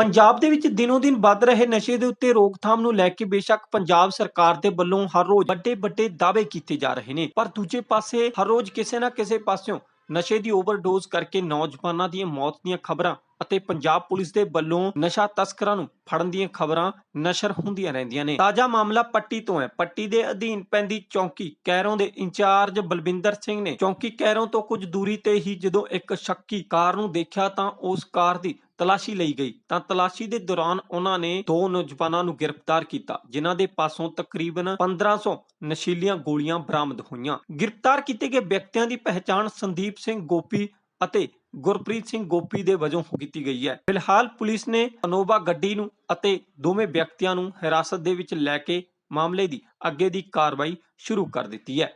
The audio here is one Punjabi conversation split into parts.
ਪੰਜਾਬ ਦੇ ਵਿੱਚ ਦਿਨੋ ਦਿਨ ਵੱਧ ਰਹੇ ਨਸ਼ੇ ਦੇ ਉੱਤੇ ਰੋਕਥਾਮ ਨੂੰ ਲੈ ਕੇ ਬੇਸ਼ੱਕ ਪੰਜਾਬ ਸਰਕਾਰ ਦੇ ਵੱਲੋਂ ਹਰ ਰੋਜ਼ ਵੱਡੇ ਵੱਡੇ ਦਾਅਵੇ ਕੀਤੇ ਜਾ ਰਹੇ ਨੇ। ਪਰ ਦੂਜੇ ਪਾਸੇ ਹਰ ਰੋਜ਼ ਕਿਸੇ ਨਾ ਕਿਸੇ ਪਾਸਿਓਂ ਨਸ਼ੇ ਦੀ ਓਵਰਡੋਜ਼ ਕਰਕੇ ਨੌਜਵਾਨਾਂ ਦੀਆਂ ਮੌਤ ਦੀਆਂ ਖਬਰਾਂ ਅਤੇ ਪੰਜਾਬ ਪੁਲਿਸ ਦੇ ਵੱਲੋਂ ਨਸ਼ਾ ਤਸਕਰਾਂ ਨੂੰ ਫੜਨ ਦੀਆਂ ਖਬਰਾਂ ਨਸ਼ਰ ਹੁੰਦੀਆਂ ਰਹਿੰਦੀਆਂ ਨੇ। ਤਾਜ਼ਾ ਮਾਮਲਾ ਪੱਟੀ ਤੋਂ ਹੈ। ਪੱਟੀ ਦੇ ਅਧੀਨ ਪੈਂਦੀ ਚੌਂਕੀ ਕੈਰੋਂ ਦੇ ਇੰਚਾਰਜ ਬਲਵਿੰਦਰ ਸਿੰਘ ਨੇ ਚੌਂਕੀ ਕੈਰੋਂ ਤੋਂ ਕੁਝ ਦੂਰੀ ਤੇ ਹੀ ਜਦੋਂ ਇੱਕ ਸ਼ੱਕੀ ਕਾਰ ਨੂੰ ਦੇਖਿਆ ਤਾਂ ਉਸ ਕਾਰ ਦੀ ਤਲਾਸ਼ੀ ਲਈ ਗਈ। ਤਾਂ ਤਲਾਸ਼ੀ ਦੇ ਦੌਰਾਨ ਉਹਨਾਂ ਨੇ ਦੋ ਨੌਜਵਾਨਾਂ ਨੂੰ ਗ੍ਰਿਫਤਾਰ ਕੀਤਾ, ਜਿਨ੍ਹਾਂ ਦੇ ਪਾਸੋਂ ਤਕਰੀਬਨ 1500 ਨਸ਼ੀਲੀਆਂ ਗੋਲੀਆਂ ਬਰਾਮਦ ਹੋਈਆਂ। ਗ੍ਰਿਫਤਾਰ ਕੀਤੇ ਗਏ ਵਿਅਕਤੀਆਂ ਦੀ ਪਹਿਚਾਣ ਸੰਦੀਪ ਸਿੰਘ ਗੋਪੀ ਅਤੇ ਗੁਰਪ੍ਰੀਤ ਸਿੰਘ ਗੋਪੀ ਦੇ ਵਜੋਂ ਕੀਤੀ ਗਈ ਹੈ। ਫਿਲਹਾਲ ਪੁਲਿਸ ਨੇ ਅਨੋਵਾ ਗੱਡੀ ਨੂੰ ਅਤੇ ਦੋਵੇਂ ਵਿਅਕਤੀਆਂ ਨੂੰ ਹਿਰਾਸਤ ਦੇ ਵਿੱਚ ਲੈ ਕੇ ਮਾਮਲੇ ਦੀ ਅੱਗੇ ਦੀ ਕਾਰਵਾਈ ਸ਼ੁਰੂ ਕਰ ਦਿੱਤੀ ਹੈ।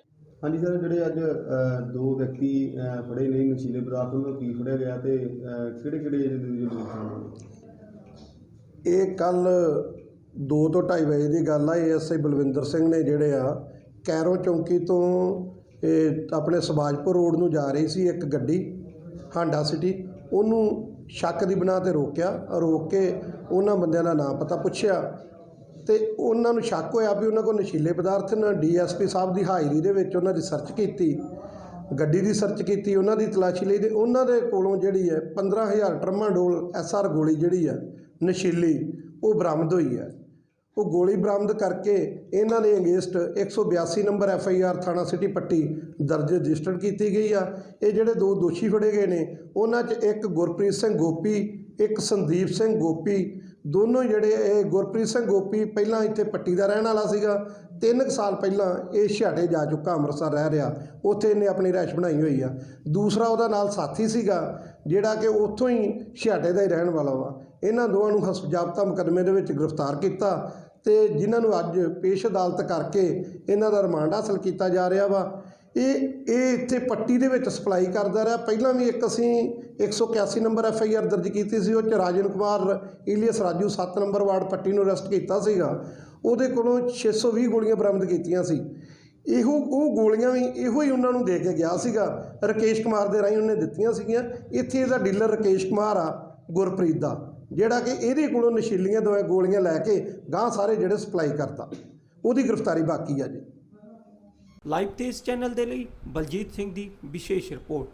ਹਾਂਜੀ ਸਰ ਜਿਹੜੇ ਅੱਜ ਅ, ਦੋ ਵਿਅਕਤੀ ਅ, ਫੜੇ ਨੇ ਨਸ਼ੀਲੇ ਪਦਾਰਥ ਉਹਨਾਂ ਨੂੰ ਕੀ ਫੜਿਆ ਗਿਆ ਤੇ ਕਿਹੜੇ ਕਿਹੜੇ ਜਿਹੜੇ ਜਿਹੜੇ ਨੇ ਇਹ ਕੱਲ 2 ਤੋਂ 2:30 ਵਜੇ ਦੀ ਗੱਲ ਆ ਏਐਸਆਈ ਬਲਵਿੰਦਰ ਸਿੰਘ ਨੇ ਜਿਹੜੇ ਆ ਕੈਰੋਂ ਚੌਂਕੀ ਤੋਂ ਇਹ ਆਪਣੇ ਸਬਾਜਪੁਰ ਰੋਡ ਨੂੰ ਜਾ ਰਹੀ ਸੀ ਇੱਕ ਗੱਡੀ। ਹਾਂਡਾ ਸਿਟੀ, ਉਹਨੂੰ ਸ਼ੱਕ ਦੀ ਬਣਾ ਤੇ ਰੋਕਿਆ, ਰੋਕ ਕੇ ਉਹਨਾਂ ਬੰਦਿਆਂ ਦਾ ਨਾਮ ਪਤਾ ਪੁੱਛਿਆ ਤੇ ਉਹਨਾਂ ਨੂੰ ਸ਼ੱਕ ਹੋਇਆ ਵੀ ਉਹਨਾਂ ਕੋਲ ਨਸ਼ੀਲੇ ਪਦਾਰਥ ਨੇ, ਡੀਐਸਪੀ ਸਾਹਿਬ ਦੀ ਹਾਜ਼ਰੀ ਦੇ ਵਿੱਚ ਉਹਨਾਂ ਦੀ ਸਰਚ ਕੀਤੀ, ਗੱਡੀ ਦੀ ਸਰਚ ਕੀਤੀ, ਉਹਨਾਂ ਦੀ ਤਲਾਸ਼ੀ ਲਈ ਤੇ ਉਹਨਾਂ ਦੇ ਕੋਲੋਂ ਜਿਹੜੀ ਹੈ 15000 ਟਰਮਾਡੋਲ ਐਸਆਰ ਗੋਲੀ ਜਿਹੜੀ ਹੈ ਨਸ਼ੀਲੀ, ਉਹ ਬਰਾਮਦ ਹੋਈ ਹੈ। ਉਹ ਗੋਲੀ ਬਰਾਮਦ ਕਰਕੇ ਇਹਨਾਂ ਦੇ against 182 number F I R ਥਾਣਾ ਸਿਟੀ ਪੱਟੀ ਦਰਜ ਰਜਿਸਟਰਡ ਕੀਤੀ ਗਈ ਆ। ਇਹ ਜਿਹੜੇ ਦੋ ਦੋਸ਼ੀ ਫੜੇ ਗਏ ਨੇ, ਉਹਨਾਂ 'ਚ ਇੱਕ ਗੁਰਪ੍ਰੀਤ ਸਿੰਘ ਗੋਪੀ, ਇੱਕ ਸੰਦੀਪ ਸਿੰਘ ਗੋਪੀ। ਦੋਨੋਂ ਜਿਹੜੇ ਇਹ ਗੁਰਪ੍ਰੀਤ ਸਿੰਘ ਗੋਪੀ ਪਹਿਲਾਂ ਇੱਥੇ ਪੱਟੀ ਦਾ ਰਹਿਣ ਵਾਲਾ ਸੀਗਾ। ਤਿੰਨ ਕੁ ਸਾਲ ਪਹਿਲਾਂ ਇਹ ਛਾੜੇ ਜਾ ਚੁੱਕਾ, ਅੰਮ੍ਰਿਤਸਰ ਰਹਿ ਰਿਹਾ। ਉੱਥੇ ਇਹਨੇ ਆਪਣੀ ਰਹਿਸ਼ ਬਣਾਈ ਹੋਈ ਆ। ਦੂਸਰਾ ਉਹਦਾ ਨਾਲ ਸਾਥੀ ਸੀਗਾ, ਜਿਹੜਾ ਕਿ ਉੱਥੋਂ ਹੀ ਛਾੜੇ ਦਾ ਹੀ ਰਹਿਣ ਵਾਲਾ ਵਾ। ਇਹਨਾਂ ਦੋਵਾਂ ਨੂੰ ਹਸ, ਜਾਬਤਾ ਮੁਕੱਦਮੇ ਦੇ ਵਿੱਚ ਗ੍ਰਿਫਤਾਰ ਕੀਤਾ ਤੇ ਜਿਨ੍ਹਾਂ ਨੂੰ ਅੱਜ ਪੇਸ਼ ਅਦਾਲਤ ਕਰਕੇ ਇਹਨਾਂ ਦਾ ਰਿਮਾਂਡ ਹਾਸਲ ਕੀਤਾ ਜਾ ਰਿਹਾ ਵਾ। ਇਹ ਇਹ ਇੱਥੇ ਪੱਟੀ ਦੇ ਵਿੱਚ ਸਪਲਾਈ ਕਰਦਾ ਰਿਹਾ। ਪਹਿਲਾਂ ਵੀ ਇੱਕ ਅਸੀਂ 181 ਨੰਬਰ ਐਫ ਆਈ ਆਰ ਦਰਜ ਕੀਤੀ ਸੀ, ਉਹ ਚ Rajan Kumar alias Raju 7 number ward Patti ਨੂੰ ਅਰੈਸਟ ਕੀਤਾ ਸੀਗਾ। ਉਹਦੇ ਕੋਲੋਂ 620 ਗੋਲੀਆਂ ਬਰਾਮਦ ਕੀਤੀਆਂ ਸੀ। ਇਹੋ, ਉਹ ਗੋਲੀਆਂ ਵੀ ਇਹੋ ਹੀ ਉਹਨਾਂ ਨੂੰ ਦੇ ਕੇ ਗਿਆ ਸੀਗਾ। ਰਕੇਸ਼ ਕੁਮਾਰ ਦੇ ਰਾਹੀਂ ਉਹਨੇ ਦਿੱਤੀਆਂ ਸੀਗੀਆਂ। ਇੱਥੇ ਇਹਦਾ ਡੀਲਰ ਰਕੇਸ਼ ਕੁਮਾਰ ਆ, ਗੁਰਪ੍ਰੀਤ ਦਾ। ਜਿਹੜਾ ਕਿ ਇਹਦੇ ਕੋਲੋਂ ਨਸ਼ੀਲੀਆਂ ਦਵਾ ਗੋਲੀਆਂ ਲੈ ਕੇ ਗਾਂ ਸਾਰੇ ਜਿਹੜੇ ਸਪਲਾਈ ਕਰਤਾ। ਉਹਦੀ ਗ੍ਰਿਫਤਾਰੀ ਬਾਕੀ ਆ ਜੀ। ਲਾਈਵ ਤੇ ਇਸ ਚੈਨਲ ਦੇ ਲਈ ਬਲਜੀਤ ਸਿੰਘ ਦੀ ਵਿਸ਼ੇਸ਼ ਰਿਪੋਰਟ।